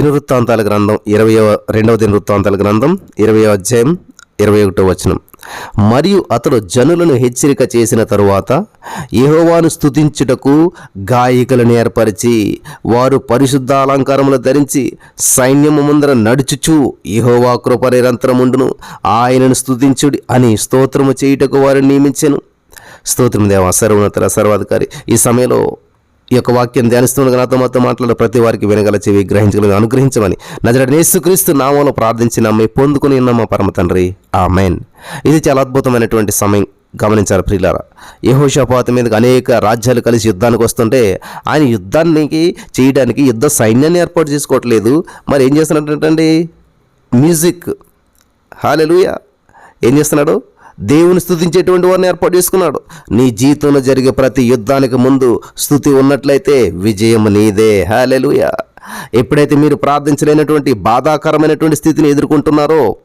దినవృత్తాంతాల గ్రంథం ఇరవయవ రెండవ దినవృత్తాంతాల గ్రంథం ఇరవై అధ్యాయం ఇరవై ఒకటో వచనం. మరియు అతడు జనులను హెచ్చరిక చేసిన తరువాత యహోవాను స్తుతించుటకు గాయకులను ఏర్పరిచి వారు పరిశుద్ధ అలంకారములు ధరించి సైన్యము ముందర నడుచుచు యహోవా కృప నిరంతరముండును. ఆయనను స్థుతించుడి అని స్తోత్రము చేయుటకు వారిని నియమించెను. స్తోత్రం దేవ సర్వోన్నత సర్వాధికారి ఈ సమయంలో ఈ యొక్క వాక్యం ధ్యానిస్తున్న నాతో మాతో మాట్లాడే ప్రతి వారికి వినగల చెవి గ్రహించగల అనుగ్రహించమని నజరడ నేసుక్రీస్తు నామంలో ప్రార్థించి నమ్మి పొందుకుని ఉన్న మా పరమ తండ్రి? ఆ మెయిన్ ఇది చాలా అద్భుతమైనటువంటి సమయం. గమనించారు ప్రియులారా? యహోషపాత మీదకి అనేక రాజ్యాలు కలిసి యుద్ధానికి వస్తుంటే ఆయన యుద్ధానికి చేయడానికి యుద్ధ సైన్యాన్ని ఏర్పాటు చేసుకోవట్లేదు. మరి ఏం చేస్తున్నట్టండి మ్యూజిక్. హాలెలుయా. ఏం చేస్తున్నాడు? దేవుని స్థుతించేటువంటి వారిని ఏర్పాటు చేసుకున్నాడు. నీ జీవితంలో జరిగే ప్రతి యుద్ధానికి ముందు స్థుతి ఉన్నట్లయితే విజయం నీదే. హాలెలుయ ఎప్పుడైతే మీరు ప్రార్థించలేనటువంటి బాధాకరమైనటువంటి స్థితిని ఎదుర్కొంటున్నారో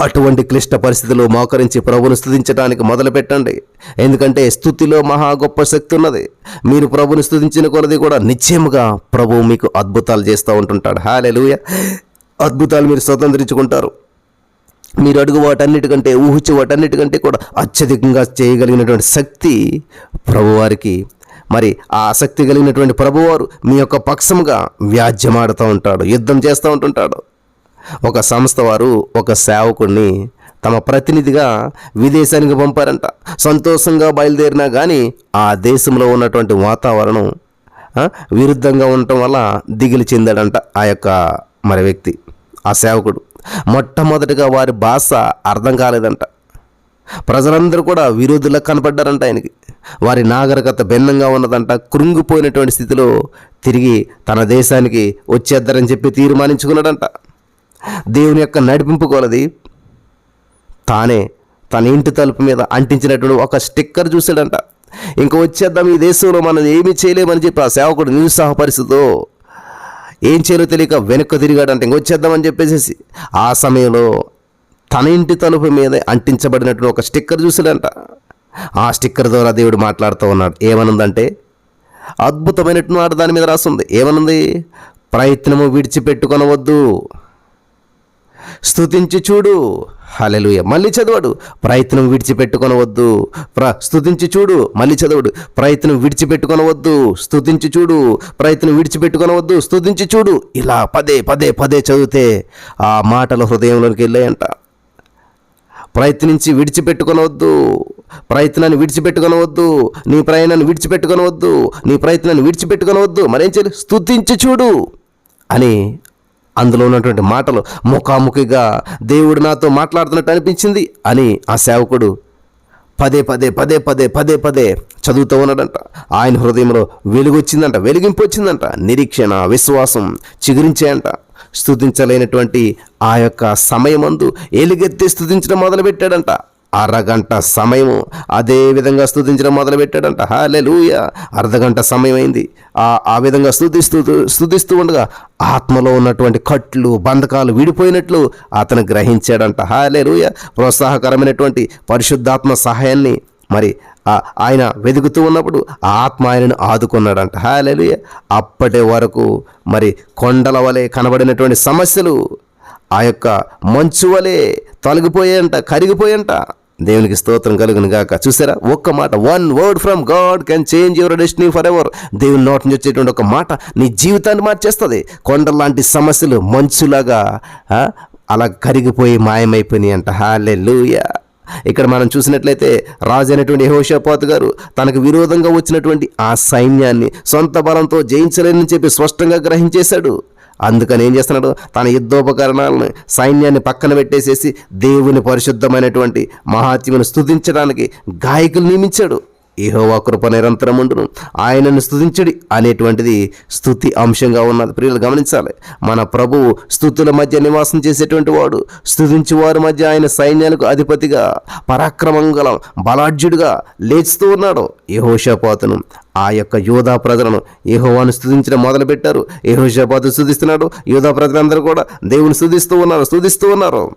అటువంటి క్లిష్ట పరిస్థితులు మోకరించి ప్రభుని స్తుతించడానికి మొదలుపెట్టండి. ఎందుకంటే స్థుతిలో మహా గొప్ప శక్తి ఉన్నది. మీరు ప్రభుని స్థుతించిన కొలది కూడా నిశ్చయముగా ప్రభువు మీకు అద్భుతాలు చేస్తూ ఉంటుంటాడు. హాలెలుయ అద్భుతాలు మీరు స్వతంత్రించుకుంటారు. మీరు అడుగు వాటన్నిటికంటే ఊహించే వాటన్నిటికంటే కూడా అత్యధికంగా చేయగలిగినటువంటి శక్తి ప్రభువారికి. మరి ఆ ఆసక్తి కలిగినటువంటి ప్రభువారు మీ యొక్క పక్షముగా వ్యాజ్యమాడుతూ ఉంటాడు యుద్ధం చేస్తూ ఉంటుంటాడు. ఒక సంస్థ వారు ఒక సేవకుడిని తమ ప్రతినిధిగా విదేశానికి పంపారంట. సంతోషంగా బయలుదేరినా కానీ ఆ దేశంలో ఉన్నటువంటి వాతావరణం విరుద్ధంగా ఉండటం వల్ల దిగిలి చెందాడంట ఆ యొక్క మరి వ్యక్తి ఆ సేవకుడు. మొట్టమొదటిగా వారి భాష అర్థం కాలేదంట. ప్రజలందరూ కూడా విరోధులా కనపడ్డారంట ఆయనకి. వారి నాగరికత భిన్నంగా ఉన్నదంట. కృంగిపోయినటువంటి స్థితిలో తిరిగి తన దేశానికి వచ్చేద్దరని చెప్పి తీర్మానించుకున్నాడంట. దేవుని యొక్క నడిపింపు కొలది తానే తన ఇంటి తలుపు మీద అంటించినటువంటి ఒక స్టిక్కర్ చూశాడంట. ఇంక వచ్చేద్దాం ఈ దేశంలో మనం ఏమీ చేయలేమని చెప్పి ఆ సేవకుడు నిరుత్సాహపరిస్థితితో ఏం చేయాలో తెలియక వెనక్కు తిరిగాడంటే ఇంకొచ్చేద్దామని చెప్పేసేసి ఆ సమయంలో తన ఇంటి తలుపు మీద అంటించబడినట్టు ఒక స్టిక్కర్ చూసాడంట ఆ స్టిక్కర్ ద్వారా దేవుడు మాట్లాడుతూ ఉన్నాడు. ఏమనుందంటే అద్భుతమైనటువంటి మాట దాని మీద రాస్తుంది ఏమనుంది? ప్రయత్నము విడిచిపెట్టుకొనవద్దు. స్తుతించి చూడు. హలెలుయ మళ్ళీ చదవడు. ప్రయత్నం విడిచిపెట్టుకొనవద్దు ప్ర స్తుతించి చూడు. మళ్ళీ చదవడు. ప్రయత్నం విడిచిపెట్టుకొనవద్దు స్తుతించి చూడు. ప్రయత్నం విడిచిపెట్టుకొనవద్దు స్తుతించి చూడు. ఇలా పదే పదే పదే చదివితే ఆ మాటలు హృదయంలోకి వెళ్ళాయంట. ప్రయత్నించి విడిచిపెట్టుకొనవద్దు ప్రయత్నాన్ని విడిచిపెట్టుకొనవద్దు నీ ప్రయాణాన్ని విడిచిపెట్టుకొనవద్దు నీ ప్రయత్నాన్ని విడిచిపెట్టుకొనవద్దు మరేం చేయాలి? స్థుతించి చూడు. అని అందులో ఉన్నటువంటి మాటలు ముఖాముఖిగా దేవుడు నాతో మాట్లాడుతున్నట్టు అనిపించింది అని ఆ సేవకుడు పదే పదే పదే పదే పదే పదే చదువుతూ ఉన్నాడంట. ఆయన హృదయంలో వెలుగు వచ్చిందంట వెలిగింపు వచ్చిందంట నిరీక్షణ విశ్వాసం చిగురించాయంట. స్థుతించలేనటువంటి ఆ యొక్క సమయమందు ఎలుగెత్తి స్థుతించడం మొదలుపెట్టాడంట. అరగంట సమయము అదే విధంగా స్తుతించడం మొదలుపెట్టాడంట. హాలెలూయ అర్ధగంట సమయం అయింది ఆ ఆ విధంగా స్తుతిస్తూ స్థుతిస్తూ ఉండగా ఆత్మలో ఉన్నటువంటి కట్లు బంధకాలు విడిపోయినట్లు అతను గ్రహించాడంట. హాలెలూయ ప్రోత్సాహకరమైనటువంటి పరిశుద్ధాత్మ సహాయాన్ని మరి ఆ ఆయన వెతుకుతూ ఉన్నప్పుడు ఆ ఆత్మ ఆయనను ఆదుకున్నాడంట. హాలెలుయ అప్పటి వరకు మరి కొండల వలె కనబడినటువంటి సమస్యలు ఆ యొక్క మంచు వలె తొలగిపోయాయంట కరిగిపోయంట దేవునికి స్తోత్రం కలుగును గాక. చూసారా? ఒక్క మాట one word from God can change your destiny forever దేవుని నోటి నుంచి వచ్చేటువంటి ఒక మాట నీ జీవితాన్ని మార్చేస్తుంది. కొండ లాంటి సమస్యలు మంచులాగా అలా కరిగిపోయి మాయమైపోయినాయి అంట. హాలే లూయా ఇక్కడ మనం చూసినట్లయితే రాజు అయినటువంటి యెహోషాపాతు గారు తనకు విరోధంగా వచ్చినటువంటి ఆ సైన్యాన్ని సొంత బలంతో జయించలేనని చెప్పి స్పష్టంగా గ్రహించేశాడు. అందుకని ఏం చేస్తున్నాడు? తన యుద్ధోపకరణాలను సైన్యాన్ని పక్కన పెట్టేసేసి దేవుని పరిశుద్ధమైనటువంటి మహాత్యమును స్థుతించడానికి గాయకులు నియమించాడు. ఏహోవా కృప నిరంతరం ఉండును. ఆయనను స్థుతించడి అనేటువంటిది స్తుతి అంశంగా ఉన్నది. ప్రియులు గమనించాలి మన ప్రభువు స్థుతుల మధ్య నివాసం చేసేటువంటి వాడు. స్థుతించి వారి మధ్య ఆయన సైన్యాలకు అధిపతిగా పరాక్రమంగల బలాఢ్యుడిగా లేచుతూ ఉన్నాడు యహోషపాతును. ఆ యొక్క యోధా ప్రజలను ఏహోవాను స్థుతించడం మొదలుపెట్టారు. యహోషపాతు స్థుతిస్తున్నాడు యోధా ప్రజలందరూ కూడా దేవుని స్థుతిస్తూ ఉన్నారు స్థుతిస్తూ ఉన్నారు.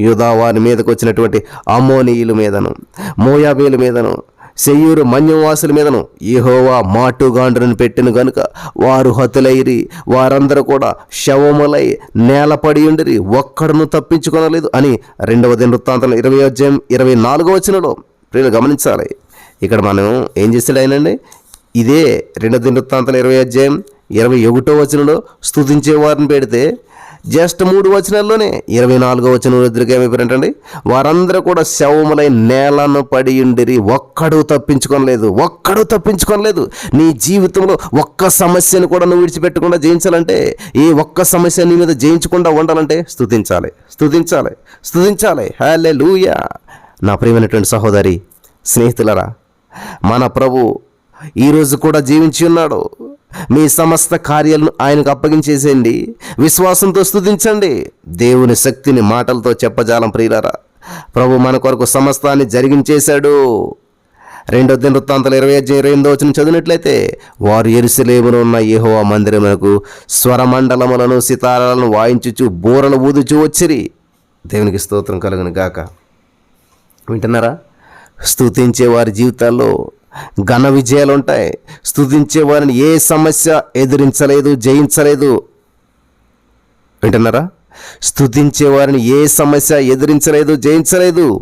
యోధా వారి మీదకు వచ్చినటువంటి అమోనీయుల మీదను మోయాబీల మీదను సెయ్యూరు మన్యవాసుల మీదను యెహోవా మాటుగాండ్రను పెట్టిన గనుక వారు హతులైరి వారందరూ కూడా శవములై నేలపడి ఉండిరి ఒక్కడను తప్పించుకొనలేదు అని రెండవది వృత్తాంతం ఇరవై అధ్యాయం ఇరవై నాలుగో వచనంలో ప్రియులు గమనించాలి. ఇక్కడ మనం ఏం చేసాడు ఆయనండి ఇదే రెండవ దిన వృత్తాంతం ఇరవై అధ్యాయం ఇరవై ఒకటో వచనంలో స్తుతించే వారిని పెడితే జస్ట్ మూడు వచనాల్లోనే ఇరవై నాలుగో వచనం ఎదురుగా ఏమైపోయారంటండి వారందరూ కూడా శవములై నేలను పడి ఉండిరి ఒక్కడు తప్పించుకోనలేదు ఒక్కడు తప్పించుకోనలేదు. నీ జీవితంలో ఒక్క సమస్యను కూడా నువ్వు విడిచిపెట్టకుండా జయించాలంటే ఈ ఒక్క సమస్య నీ మీద జయించకుండా ఉండాలంటే స్తుతించాలి స్థుతించాలి స్తుతించాలి. హలే నా ప్రియమైనటువంటి సహోదరి స్నేహితులరా మన ప్రభు ఈరోజు కూడా జీవించి ఉన్నాడు. మీ సమస్త కార్యాలను ఆయనకు అప్పగించేసేయండి. విశ్వాసంతో స్థుతించండి దేవుని శక్తిని మాటలతో చెప్పజాలం ప్రియులారా. ప్రభు మన కొరకు సమస్తాన్ని జరిగించేశాడు. రెండో దిన వృత్తాంతాలు ఇరవై ఐదు ఇరవై ఎనిమిదో వచ్చిన చదివినట్లయితే వారు ఎరుసలేమును ఉన్న యహోవా మందిరమునకు స్వరమండలములను సితారాలను వాయించుచు బూరలు ఊదుచు వచ్చిరి. దేవునికి స్తోత్రం కలుగును గాక. వింటున్నారా? స్థుతించే వారి జీవితాల్లో ఘన విజయాలు ఉంటాయి స్థుతించే వారిని ఏ సమస్య ఎదిరించలేదు జయించలేదు. వింటున్నారా? స్థుతించే వారిని ఏ సమస్య ఎదిరించలేదు జయించలేదు.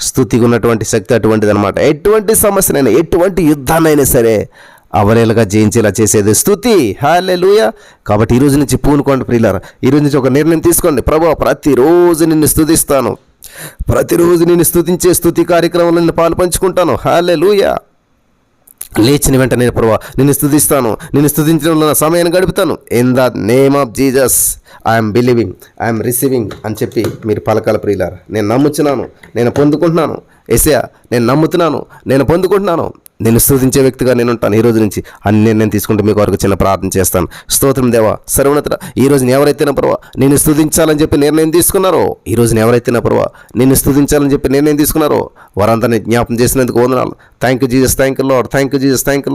స్థుతికి ఉన్నటువంటి శక్తి అటువంటిది అనమాట ఎటువంటి సమస్యనైనా ఎటువంటి యుద్ధాన్నైనా సరే అవలేలుగా జయించేలా చేసేది స్థుతి హాలే లూయ కాబట్టి ఈ రోజు నుంచి పూనుకోండి ప్రియులారా. ఈ రోజు నుంచి ఒక నిర్ణయం తీసుకోండి. ప్రభు ప్రతిరోజు నిన్ను స్థుతిస్తాను ప్రతిరోజు నేను స్థుతించే స్థుతి కార్యక్రమంలో నేను పాలు పంచుకుంటాను. హాలే లూయా లేచిన వెంటనే ప్రభా నిన్ను స్థుతిస్తాను నిన్ను స్థుతించడంలో నా సమయాన్ని గడుపుతాను. In the name of Jesus I'm believing I'm receiving అని చెప్పి మీరు పలకాల ప్రియులారు నేను నమ్ముచున్నాను నేను పొందుకుంటున్నాను. ఎసయా నేను నమ్ముతున్నాను నేను పొందుకుంటున్నాను. నేను స్థుతించే వ్యక్తిగా నేను ఉంటాను ఈ రోజు నుంచి అన్ని నిర్ణయం తీసుకుంటే మీకు వరకు చిన్న ప్రార్థన చేస్తాను. స్తోత్రం దేవా సర్వనతర ఈ రోజు ఎవరైతే నా పర్వా నేను స్థుతించాలని చెప్పి నిర్ణయం తీసుకున్నారో? ఈ రోజు ఎవరైతే నా పర్వా నేను స్థుతించాలని చెప్పి నిర్ణయం తీసుకున్నారో? వారందరినీ జ్ఞాపం చేసినందుకు వందనాలు. Thank you Jesus thank you Lord thank you Jesus thank you